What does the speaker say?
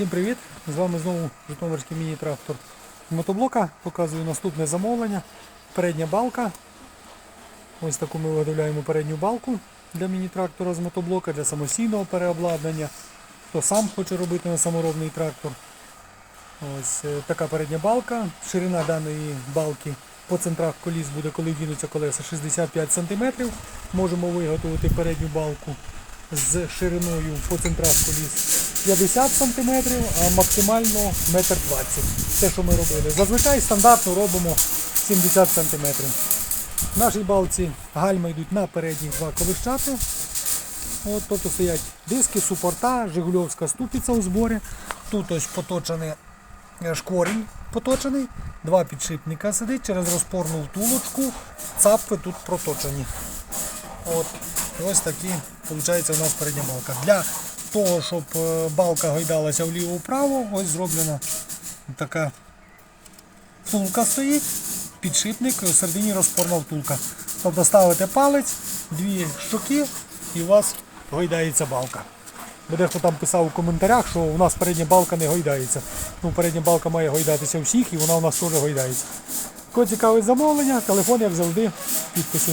Всім привіт! З вами знову Житомирський міні-трактор мотоблока. Показую наступне замовлення. Передня балка. Ось таку ми виготовляємо передню балку для міні-трактора з мотоблока, для самостійного переобладнання. Хто сам хоче робити на саморобний трактор. Ось е, така передня балка. Ширина даної балки по центрах коліс буде, коли вдінуться колеса 65 см. Можемо виготовити передню балку з шириною по центрах коліс 50 см, а максимально 1,20 м. Те, що ми робили. Зазвичай стандартно робимо 70 см. В нашій балці гальма йдуть на передні два колищати. От, тобто стоять диски, супорта, Жигульовська ступиця у зборі. Тут ось поточений е, шкворінь поточений, два підшипника сидить через розпорну втулочку, цапи тут проточені. От. Ось такі, виходить, у нас передня балка. Для того, щоб е, балка гойдалася вліво-вправо, ось зроблена така втулка стоїть, підшипник, і всередині розпорна втулка. Тобто ставите палець, дві щоки і у вас гойдається балка. Бо дехто там писав у коментарях, що у нас передня балка не гойдається. Ну, передня балка має гойдатися всіх і вона у нас теж гойдається. Кого цікавить замовлення, телефон, як завжди, в підписі.